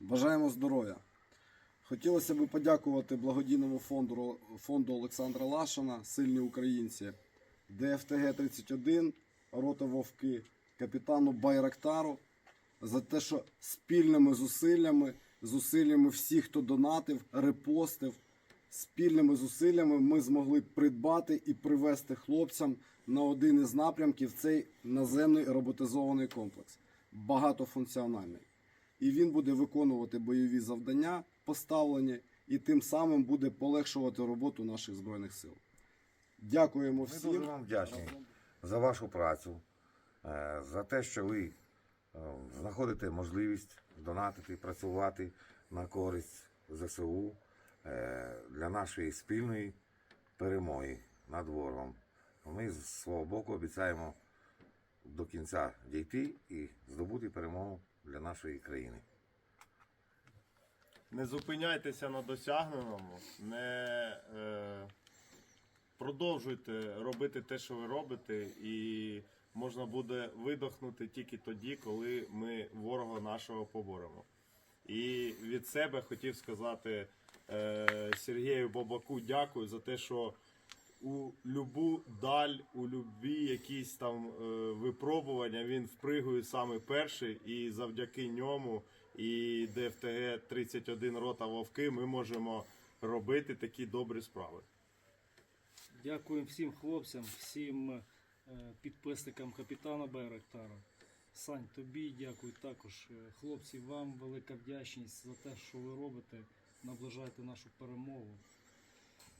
Бажаємо здоров'я. Хотілося б подякувати благодійному фонду, фонду Олександра Лашина, Сильні українці, ДФТГ 31, Рота Вовки, капітану Байрактару за те, що спільними зусиллями, зусиллями всіх, хто донатив, репостив, спільними зусиллями ми змогли придбати і привезти хлопцям на один із напрямків цей наземний роботизований комплекс, багатофункціональний. І він буде виконувати бойові завдання, поставлені, і тим самим буде полегшувати роботу наших збройних сил. Дякуємо Ми дуже вам вдячні за вашу працю, е, за те, що ви е, знаходите можливість донатити, працювати на користь ЗСУ е, для нашої спільної перемоги над ворогом. Ми з свого боку обіцяємо до кінця дійти і здобути перемогу для нашої країни. Не зупиняйтеся на досягненому, не е, продовжуйте робити те, що ви робите, і можна буде видохнути тільки тоді, коли ми ворога нашого поборемо. І від себе хотів сказати е, Сергію Бабаку дякую за те, що у любу даль, у любі якісь там е, випробування він впригує саме перший, і завдяки ньому і ДФТГ 31 рота Вовки ми можемо робити такі добрі справи. Дякуємо всім хлопцям, всім е, підписникам капітана Байрактара. Сань, тобі дякую також. Е, Хлопці, вам велика вдячність за те, що ви робите, наближаєте нашу перемогу.